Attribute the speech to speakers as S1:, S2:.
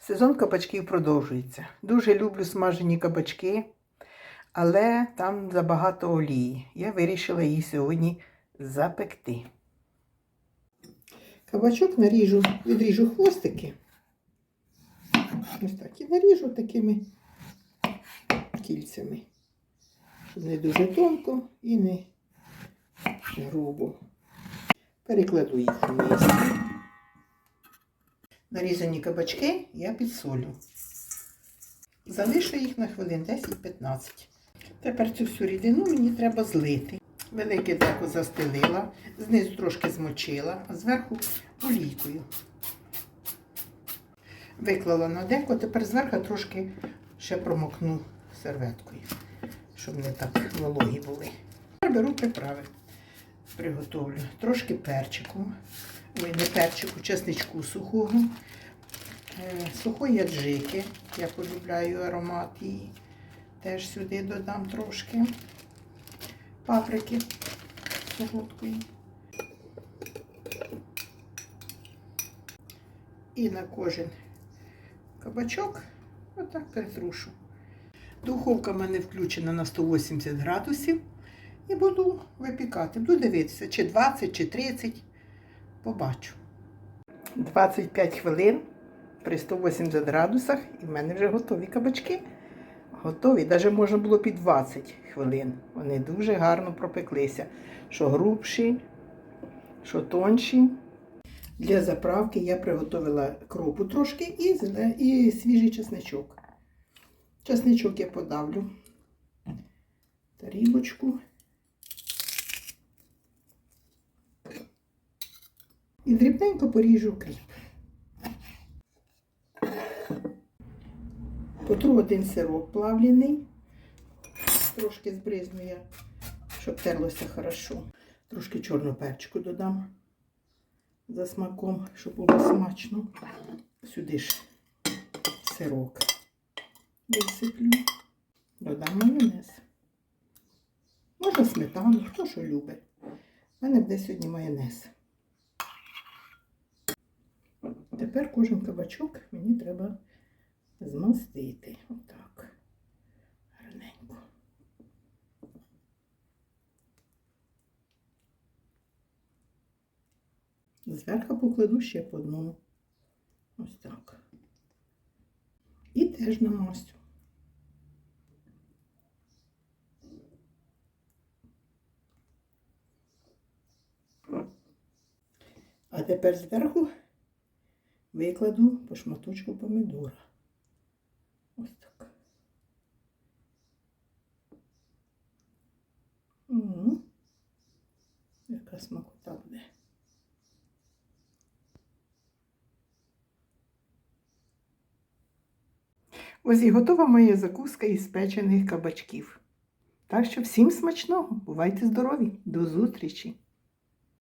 S1: Сезон кабачків продовжується. Дуже люблю смажені кабачки, але там забагато олії. Я вирішила її сьогодні запекти. Кабачок наріжу, відріжу хвостики. Ось так і наріжу такими кільцями. Щоб не дуже тонко і не грубо. Перекладу їх вниз. Нарізані кабачки я підсолю. Залишу їх на хвилин 10-15. Тепер цю всю рідину мені треба злити. Велике деко застелила, знизу трошки змочила, а зверху олійкою. Виклала на деко, тепер зверху трошки ще промокну серветкою, щоб не так вологі були. Тепер беру приправи. Приготовлю трошки перчику, ой, не перчику, чесничку сухого, е, сухої аджики. Я полюбляю аромат її. Теж сюди додам трошки паприки солодкої. І на кожен кабачок отак перетрушу. Духовка в мене включена на 180 градусів. І буду випікати. Буду дивитися, чи 20, чи 30. Побачу. 25 хвилин при 180 градусах і в мене вже готові кабачки. Готові. Навіть можна було під 20 хвилин. Вони дуже гарно пропеклися. Що грубші, що тонші. Для заправки я приготувала кропу трошки і, і свіжий чесничок. Чесничок я подавлю. Тарілочку. І дрібненько поріжу кріп. Потру один сироп плавлений. Трошки збризну я, щоб терлося хорошо. Трошки чорного перчику додам за смаком, щоб було смачно. Сюди ж сирок висиплю. Додам майонез. Можна сметану, хто що любить. У мене буде сьогодні майонез. Тепер кожен кабачок мені треба змастити. Отак. Гарненько. Зверху покладу ще по одному. Ось так. І теж намастю. А тепер зверху викладу по шматочку помідора. Ось так. Угу. Яка смакота буде. Ось і готова моя закуска із печених кабачків. Так що всім смачного, бувайте здорові, до зустрічі!